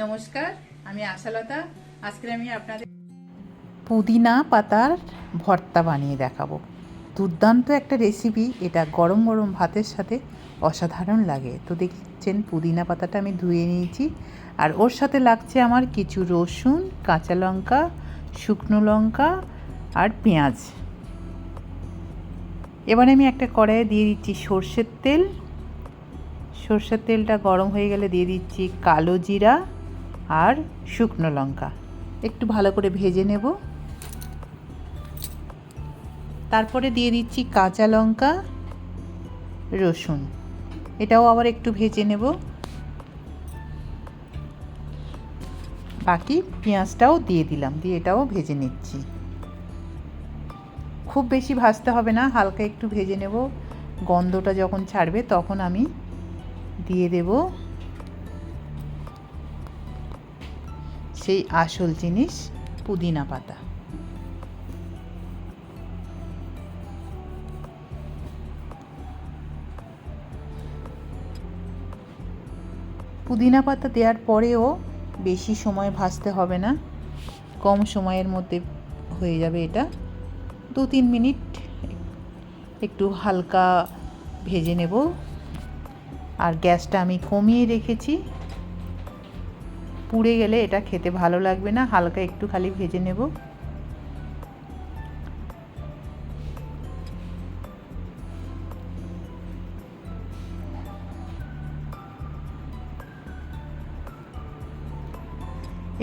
নমস্কার, আমি আশালতা। আজকে আমি আপনাদের পুদিনা পাতার ভর্তা বানিয়ে দেখাবো। দুর্দান্ত একটা রেসিপি এটা গরম গরম ভাতের সাথে অসাধারণ লাগে। তো দেখছেন, পুদিনা পাতাটা আমি ধুয়ে নিয়েছি। আর ওর সাথে লাগছে আমার কিছু রসুন, কাঁচা লঙ্কা, শুকনো লঙ্কা আর পেঁয়াজ। এবারে আমি একটা কড়াইয়ে দিয়ে দিচ্ছি সর্ষের তেল। সর্ষের তেলটা গরম হয়ে গেলে দিয়ে দিচ্ছি কালো জিরা আর শুকনো লঙ্কা। একটু ভালো করে ভেজে নেব। তারপরে দিয়ে দিচ্ছি কাঁচা লঙ্কা, রসুন। এটাও আবার একটু ভেজে নেব। বাকি পেঁয়াজটাও দিয়ে দিলাম, দিয়ে এটাও ভেজে নিচ্ছি। খুব বেশি ভাজতে হবে না, হালকা একটু ভেজে নেব। গন্ধটা যখন ছাড়বে তখন আমি দিয়ে দেব। সেই আসল জিনিস পুদিনা পাতা। পুদিনা পাতা দেওয়ার পরেও বেশি সময় ভাজতে হবে না, কম সময়ের মধ্যে হয়ে যাবে এটা। দু তিন মিনিট একটু হালকা ভেজে নেব। আর গ্যাসটা আমি কমিয়ে রেখেছি। পুড়ে গেলে এটা খেতে ভালো লাগবে না, হালকা একটু খালি ভেজে নেব।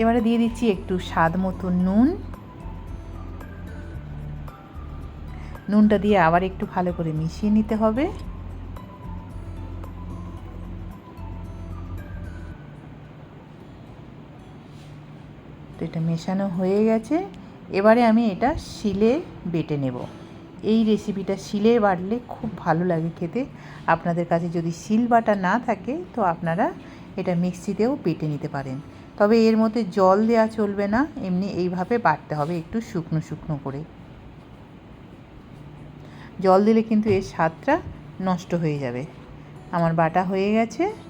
এবারে দিয়ে দিচ্ছি একটু স্বাদ মতো নুন। নুনটা দিয়ে আবার একটু ভালো করে মিশিয়ে নিতে হবে। তো এটা মেশানো হয়ে গেছে। এবারে আমি এটা শিলে বেটে নেব। এই রেসিপিটা শিলে বাটলে খুব ভালো লাগে খেতে। আপনাদের কাছে যদি শিল বাটা না থাকে, তো আপনারা এটা মিক্সিতেও বেটে নিতে পারেন। তবে এর মধ্যে জল দেওয়া চলবে না, এমনি এইভাবে বাটতে হবে একটু শুকনো শুকনো করে। জল দিলে কিন্তু এর স্বাদটা নষ্ট হয়ে যাবে। আমার বাটা হয়ে গেছে।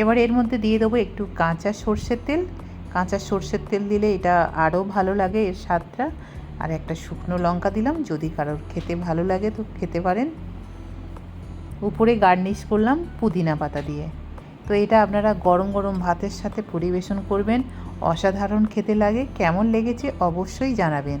এবার এর মধ্যে দিয়ে দেবো একটু কাঁচা সর্ষের তেল। কাঁচা সর্ষের তেল দিলে এটা আরও ভালো লাগে এর স্বাদটা। আর একটা শুকনো লঙ্কা দিলাম, যদি কারোর খেতে ভালো লাগে তো খেতে পারেন। উপরে গার্নিশ করলাম পুদিনা পাতা দিয়ে। তো এটা আপনারা গরম গরম ভাতের সাথে পরিবেশন করবেন। অসাধারণ খেতে লাগে, কেমন লেগেছে অবশ্যই জানাবেন।